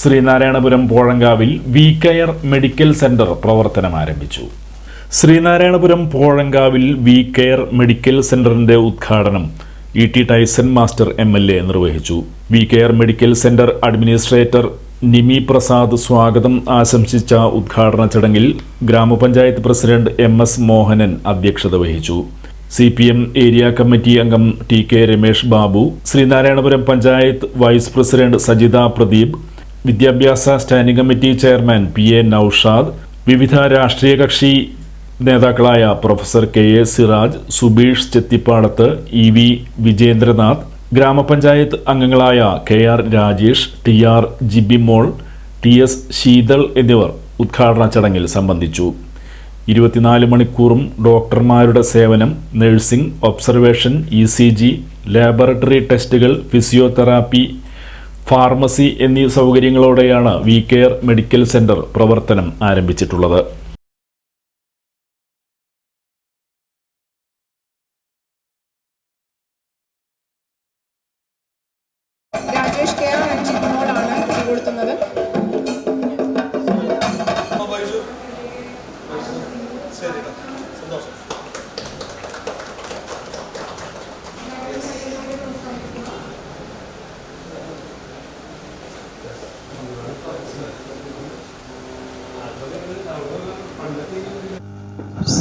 ശ്രീനാരായണപുരം പോഴങ്കാവിൽ V care medical centre പ്രവർത്തനം ആരംഭിച്ചു. ശ്രീനാരായണപുരം പോഴങ്കാവിൽ വി കെയർ മെഡിക്കൽ സെന്ററിന്റെ ഉദ്ഘാടനം E T Tyson master M L A നിർവഹിച്ചു. V care medical centre administrator Nimi Prasad സ്വാഗതം ആശംസിച്ച ഉദ്ഘാടന ചടങ്ങിൽ ഗ്രാമപഞ്ചായത്ത് പ്രസിഡന്റ് എം എസ് മോഹനൻ അധ്യക്ഷത വഹിച്ചു. C P M area committee അംഗം T K Ramesh Babu Sreenarayanapuram panchayat vice president Sajitha Pradeep വിദ്യാഭ്യാസ standing committee chairman P A Naushad വിവിധ രാഷ്ട്രീയ കക്ഷി നേതാക്കളായ professor K A Siraj Subeesh Chethippadath E V Vijendranath ഗ്രാമപഞ്ചായത്ത് അംഗങ്ങളായ K R Rajesh T R Jibimol T S Sheethal എന്നിവർ ഉദ്ഘാടന ചടങ്ങിൽ സംബന്ധിച്ചു. ഇരുപത്തിനാല് മണിക്കൂറും ഡോക്ടർമാരുടെ സേവനം nursing observation E C G laboratory ടെസ്റ്റുകൾ ഫിസിയോതെറാപ്പി ഫാർമസി എന്നീ സൗകര്യങ്ങളോടെയാണ് വി കെയർ മെഡിക്കൽ സെന്റർ പ്രവർത്തനം ആരംഭിച്ചിട്ടുള്ളത്. രാജേഷ് കെയർ മോളാണ് കൊടുക്കുന്നത്.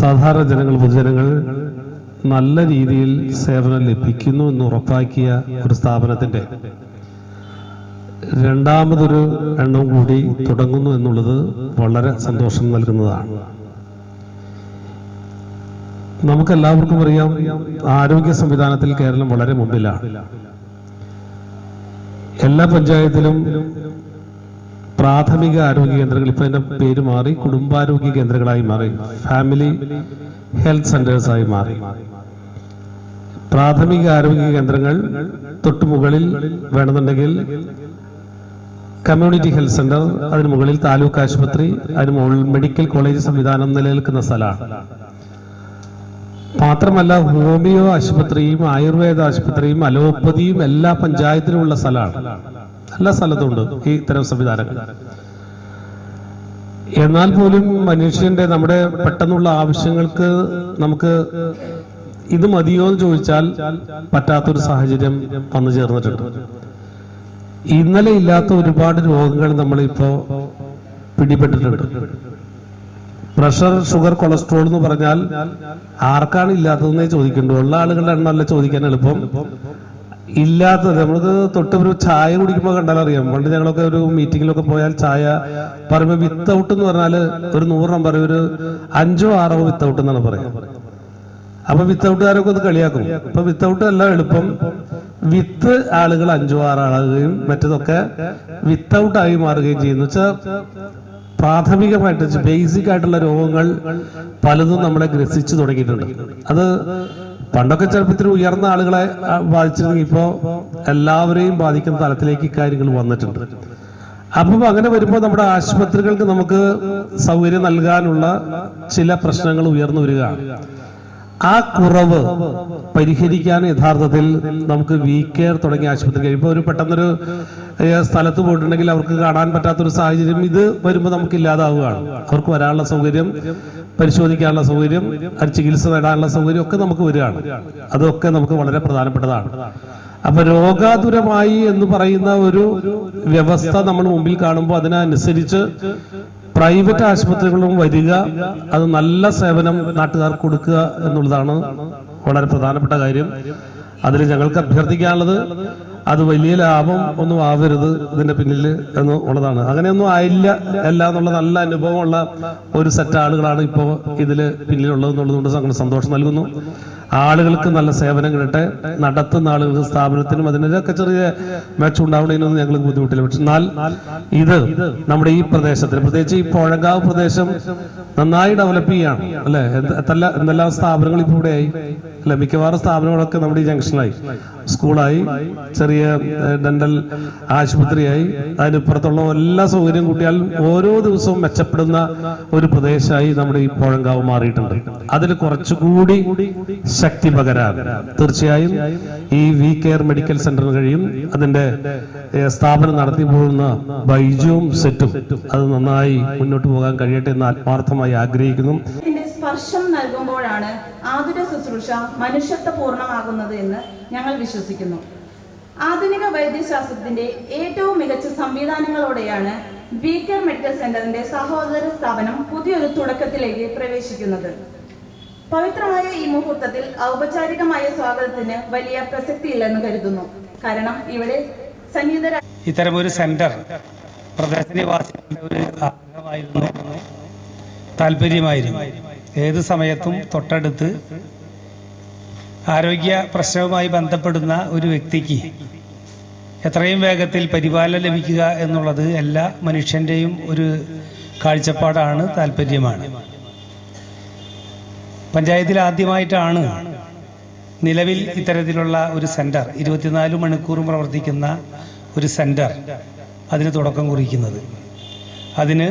സാധാരണ ജനങ്ങൾ പൊതുജനങ്ങൾ നല്ല രീതിയിൽ സേവനം ലഭിക്കുന്നു എന്ന് ഉറപ്പാക്കിയ ഒരു സ്ഥാപനത്തിന്റെ രണ്ടാമതൊരു എണ്ണം കൂടി തുടങ്ങുന്നു എന്നുള്ളത് വളരെ സന്തോഷം നൽകുന്നതാണ്. നമുക്കെല്ലാവർക്കും അറിയാം ആരോഗ്യ സംവിധാനത്തിൽ കേരളം വളരെ മുമ്പിലാണ്. എല്ലാ പഞ്ചായത്തിലും പ്രാഥമിക ആരോഗ്യ കേന്ദ്രങ്ങൾ ഇപ്പൊ അതിന്റെ പേര് മാറി കുടുംബാരോഗ്യ കേന്ദ്രങ്ങളായി മാറി ഫാമിലി ഹെൽത്ത് സെന്റേഴ്സ് ആയി മാറി. പ്രാഥമിക ആരോഗ്യ കേന്ദ്രങ്ങൾ തൊട്ടു മുകളിൽ വേണമെന്നുണ്ടെങ്കിൽ കമ്മ്യൂണിറ്റി ഹെൽത്ത് സെന്റർ അതിന് മുകളിൽ താലൂക്ക് ആശുപത്രി അതിന് മുകളിൽ മെഡിക്കൽ കോളേജ് സംവിധാനം നിലനിൽക്കുന്ന സ്ഥലമാണ്. മാത്രമല്ല ഹോമിയോ ആശുപത്രിയും ആയുർവേദ ആശുപത്രിയും അലോപ്പതിയും എല്ലാ പഞ്ചായത്തിലും ഉള്ള സ്ഥലമാണ്. എല്ലാ സ്ഥലത്തുണ്ട് ഈ ഇത്തരം സംവിധാനങ്ങൾ. എന്നാൽ പോലും മനുഷ്യന്റെ നമ്മുടെ പെട്ടെന്നുള്ള ആവശ്യങ്ങൾക്ക് നമുക്ക് ഇത് മതിയോ എന്ന് ചോദിച്ചാൽ പറ്റാത്തൊരു സാഹചര്യം വന്നു ചേർന്നിട്ടുണ്ട്. ഇന്നലെ ഇല്ലാത്ത ഒരുപാട് രോഗങ്ങൾ നമ്മളിപ്പോ പിടിപെട്ടിട്ടുണ്ട്. പ്രഷർ ഷുഗർ കൊളസ്ട്രോൾ എന്ന് പറഞ്ഞാൽ ആർക്കാണ് ഇല്ലാത്തതെന്നേ ചോദിക്കണ്ടു. ഉള്ള ആളുകളുടെ എണ്ണമല്ല ചോദിക്കാൻ എളുപ്പം. ഇല്ലാത്തത് നമ്മൾക്ക് തൊട്ട് ഒരു ചായ കുടിക്കുമ്പോൾ കണ്ടാൽ അറിയാം പണ്ട് ഞങ്ങളൊക്കെ ഒരു മീറ്റിങ്ങിലൊക്കെ പോയാൽ ചായ പറയുമ്പോൾ വിത്തൗട്ട് എന്ന് പറഞ്ഞാൽ ഒരു നൂറെണ്ണം പറയും ഒരു അഞ്ചോ ആറോ വിത്തൗട്ട് എന്നാണ് പറയാം അപ്പൊ വിത്തൗട്ടുകാരൊക്കെ ഒന്ന് കളിയാക്കും. ഇപ്പൊ വിത്തൗട്ട് അല്ല എളുപ്പം. വിത്ത് ആളുകൾ അഞ്ചോ ആറോ ആളുകയും മറ്റതൊക്കെ വിത്തൗട്ട് ആയി മാറുകയും ചെയ്യുന്നു. വെച്ചാൽ പ്രാഥമികമായിട്ട് ബേസിക് ആയിട്ടുള്ള രോഗങ്ങൾ പലതും നമ്മളെ ഗ്രസിച്ചു തുടങ്ങിയിട്ടുണ്ട്. അത് പണ്ടൊക്കെ ചെറുപ്പത്തിൽ ഉയർന്ന ആളുകളെ ബാധിച്ചിരുന്നെങ്കിൽ ഇപ്പോൾ എല്ലാവരെയും ബാധിക്കുന്ന തലത്തിലേക്ക് കാര്യങ്ങൾ വന്നിട്ടുണ്ട്. അപ്പം അങ്ങനെ വരുമ്പോൾ നമ്മുടെ ആശുപത്രികൾക്ക് നമുക്ക് സൗകര്യം നൽകാനുള്ള ചില പ്രശ്നങ്ങൾ ഉയർന്നു വരികയാണ്. ആ കുറവ് പരിഹരിക്കാൻ യഥാർത്ഥത്തിൽ നമുക്ക് വി കെയർ തുടങ്ങിയ ആശുപത്രി കഴിയുമ്പോൾ ഒരു പെട്ടെന്നൊരു സ്ഥലത്ത് പോയിട്ടുണ്ടെങ്കിൽ അവർക്ക് കാണാൻ പറ്റാത്തൊരു സാഹചര്യം ഇത് വരുമ്പോൾ നമുക്ക് ഇല്ലാതാവുകയാണ്. അവർക്ക് വരാനുള്ള സൗകര്യം പരിശോധിക്കാനുള്ള സൗകര്യം ചികിത്സ നേടാനുള്ള സൗകര്യം ഒക്കെ നമുക്ക് വരികയാണ്. അതൊക്കെ നമുക്ക് വളരെ പ്രധാനപ്പെട്ടതാണ്. അപ്പൊ രോഗാതുരമായി എന്ന് പറയുന്ന ഒരു വ്യവസ്ഥ നമ്മൾ മുമ്പിൽ കാണുമ്പോൾ അതിനനുസരിച്ച് പ്രൈവറ്റ് ആശുപത്രികളും വരിക അത് നല്ല സേവനം നാട്ടുകാർക്ക് കൊടുക്കുക എന്നുള്ളതാണ് വളരെ പ്രധാനപ്പെട്ട കാര്യം. അതിൽ ഞങ്ങൾക്ക് അഭ്യർത്ഥിക്കാനുള്ളത് അത് വലിയ ലാഭം ഒന്നും ആവരുത് ഇതിന്റെ പിന്നിൽ എന്ന് ഉള്ളതാണ്. അങ്ങനെയൊന്നും ആയില്ല അല്ല എന്നുള്ള നല്ല അനുഭവമുള്ള ഒരു സെറ്റ് ആളുകളാണ് ഇപ്പോൾ ഇതിൽ പിന്നിലുള്ളത് എന്നുള്ളതുകൊണ്ട് ഞങ്ങൾ സന്തോഷം നൽകുന്നു. ആളുകൾക്ക് നല്ല സേവനം കിട്ടട്ടെ നടത്തുന്ന ആളുകൾക്ക് സ്ഥാപനത്തിനും അതിനൊക്കെ ചെറിയ മെച്ചം ഉണ്ടാവുന്നതിനൊന്നും ഞങ്ങൾ ബുദ്ധിമുട്ടില്ല. പക്ഷെ എന്നാൽ ഇത് നമ്മുടെ ഈ പ്രദേശത്തിന് പ്രത്യേകിച്ച് ഈ പുഴങ്കാവ് പ്രദേശം നന്നായി ഡെവലപ്പ് ചെയ്യാണ്. അല്ലെ? എന്തെല്ലാം സ്ഥാപനങ്ങൾ ഇപ്പോൾ ഇവിടെയായി അല്ലെ? മിക്കവാറും സ്ഥാപനങ്ങളൊക്കെ നമ്മുടെ ഈ ജംഗ്ഷനായി സ്കൂളായി ചെറിയ ഡെന്റൽ ആശുപത്രിയായി. അതിനിപ്പുറത്തുള്ള എല്ലാ സൗകര്യം കൂട്ടിയാൽ ഓരോ ദിവസവും മെച്ചപ്പെടുന്ന ഒരു പ്രദേശമായി നമ്മുടെ ഈ പുഴങ്കാവ് മാറിയിട്ടുണ്ട്. അതിൽ കുറച്ചുകൂടി ശക്തി പകരാൻ തീർച്ചയായും ഈ വി കെയർ മെഡിക്കൽ സെന്ററിന് കഴിയും. അതിന്റെ സ്ഥാപനം നടത്തി പോകുന്ന ബൈജുവും സെറ്റും. അത് നന്നായി മുന്നോട്ട് പോകാൻ കഴിയട്ടെ എന്ന് ആത്മാർത്ഥമായി ആഗ്രഹിക്കുന്നു. സ്പർശം നൽകുമ്പോഴാണ് ആതുര ശുശ്രൂഷ മനുഷ്യത്വ പൂർണമാകുന്നത് എന്ന് ഞങ്ങൾ വിശ്വസിക്കുന്നു. ആധുനിക വൈദ്യശാസ്ത്രത്തിന്റെ ഏറ്റവും മികച്ച സംവിധാനങ്ങളോടെയാണ് ബീക്കർ മെഡിക്കൽ സെന്ററിന്റെ സഹോദര സ്ഥാപനം പുതിയൊരു തുടക്കത്തിലേക്ക് പ്രവേശിക്കുന്നത്. പവിത്രമായ ഈ മുഹൂർത്തത്തിൽ ഔപചാരികമായ സ്വാഗതത്തിന് വലിയ പ്രസക്തിയില്ലെന്ന് കരുതുന്നു. കാരണം ഇവിടെ സന്നിഹിതരായ ഇത്തരമൊരു സെന്റർ പ്രദേശനിവാസികളുടെ ഒരു ആഗ്രഹമായിരുന്നു. താല്പര്യമായിരുന്നു. ഏത് സമയത്തും തൊട്ടടുത്ത് ആരോഗ്യ പ്രശ്നവുമായി ബന്ധപ്പെടുന്ന ഒരു വ്യക്തിക്ക് എത്രയും വേഗത്തിൽ പരിപാലനം ലഭിക്കുക എന്നുള്ളത് എല്ലാ മനുഷ്യന്റെയും ഒരു കാഴ്ചപ്പാടാണ് താല്പര്യമാണ്. പഞ്ചായത്തിൽ ആദ്യമായിട്ടാണ് നിലവിൽ ഇത്തരത്തിലുള്ള ഒരു സെന്റർ ഇരുപത്തിനാല് മണിക്കൂറും പ്രവർത്തിക്കുന്ന ഒരു സെന്റർ അതിന് തുടക്കം കുറിക്കുന്നത്. അതിന്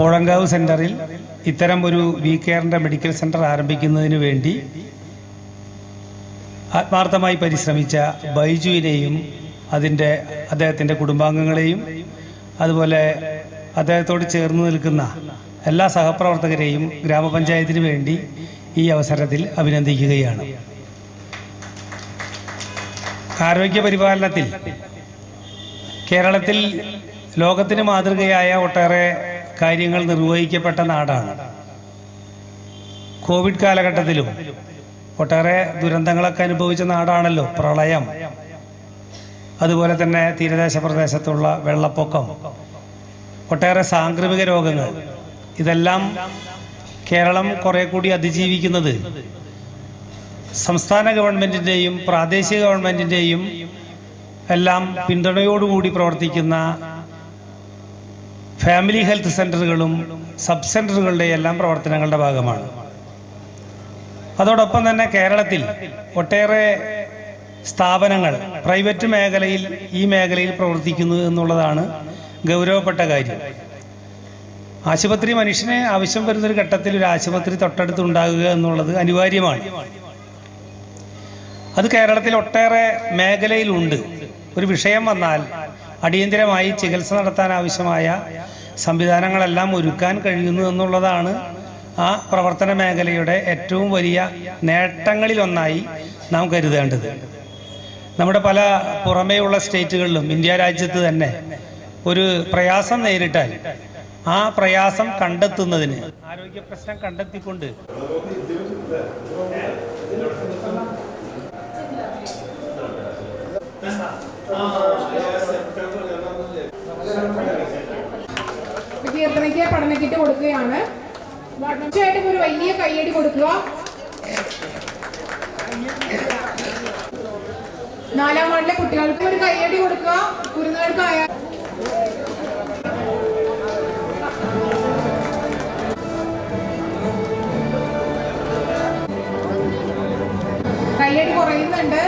പോഴങ്കാവ് സെന്ററിൽ ഇത്തരം ഒരു വി കെയറിന്റെ മെഡിക്കൽ സെന്റർ ആരംഭിക്കുന്നതിന് വേണ്ടി ആത്മാർത്ഥമായി പരിശ്രമിച്ച ബൈജുവിനെയും അതിന്റെ അദ്ദേഹത്തിന്റെ കുടുംബാംഗങ്ങളെയും അതുപോലെ അദ്ദേഹത്തോട് ചേർന്ന് നിൽക്കുന്ന എല്ലാ സഹപ്രവർത്തകരെയും ഗ്രാമപഞ്ചായത്തിന് വേണ്ടി ഈ അവസരത്തിൽ അഭിനന്ദിക്കുകയാണ്. ആരോഗ്യ പരിപാലനത്തിൽ കേരളത്തിൽ ലോകത്തിന് മാതൃകയായ ഒട്ടേറെ കാര്യങ്ങൾ നിർവഹിക്കപ്പെട്ട നാടാണ്. കോവിഡ് കാലഘട്ടത്തിലും ഒട്ടേറെ ദുരന്തങ്ങളൊക്കെ അനുഭവിച്ച നാടാണല്ലോ പ്രളയം. അതുപോലെ തന്നെ തീരദേശ പ്രദേശത്തുള്ള വെള്ളപ്പൊക്കം ഒട്ടേറെ സാംക്രമിക രോഗങ്ങൾ. ഇതെല്ലാം കേരളം കുറെ കൂടി അതിജീവിക്കുന്നത് സംസ്ഥാന ഗവൺമെന്റിന്റെയും പ്രാദേശിക ഗവൺമെന്റിന്റെയും എല്ലാം പിന്തുണയോടുകൂടി പ്രവർത്തിക്കുന്ന ഫാമിലി ഹെൽത്ത് സെന്ററുകളും സബ് സെന്ററുകളുടെ എല്ലാം പ്രവർത്തനങ്ങളുടെ ഭാഗമാണ്. അതോടൊപ്പം തന്നെ കേരളത്തിൽ ഒട്ടേറെ സ്ഥാപനങ്ങൾ പ്രൈവറ്റ് മേഖലയിൽ ഈ മേഖലയിൽ പ്രവർത്തിക്കുന്നു എന്നുള്ളതാണ് ഗൗരവപ്പെട്ട കാര്യം. ആശുപത്രി മനുഷ്യനെ ആവശ്യം വരുന്നൊരു ഘട്ടത്തിൽ ഒരു ആശുപത്രി തൊട്ടടുത്ത് ഉണ്ടാകുക എന്നുള്ളത് അനിവാര്യമാണ്. അത് കേരളത്തിൽ ഒട്ടേറെ മേഖലയിലുണ്ട്. ഒരു വിഷയം വന്നാൽ അടിയന്തിരമായി ചികിത്സ നടത്താൻ ആവശ്യമായ സംവിധാനങ്ങളെല്ലാം ഒരുക്കാൻ കഴിയുന്നു എന്നുള്ളതാണ് ആ പ്രവർത്തന മേഖലയുടെ ഏറ്റവും വലിയ നേട്ടങ്ങളിലൊന്നായി നാം കരുതേണ്ടത്. നമ്മുടെ പല പുറമേയുള്ള സ്റ്റേറ്റുകളിലും ഇന്ത്യ രാജ്യത്ത് തന്നെ ഒരു പ്രയാസം നേരിട്ടാൽ ആ പ്രയാസം കണ്ടെത്തുന്നതിന് ആരോഗ്യ പ്രശ്നം കണ്ടെത്തിക്കൊണ്ട് കീർത്തനയ്ക്ക് കൊടുക്കുകയാണ്. തീർച്ചയായിട്ടും ഒരു വലിയ കയ്യടി കൊടുക്കുക. നാലാം വാർഡിലെ കുട്ടികൾക്ക് ഒരു കയ്യടി കൊടുക്കുക. കുരുന്നുകൾക്കായ കയ്യടി കുറയുന്നുണ്ട്.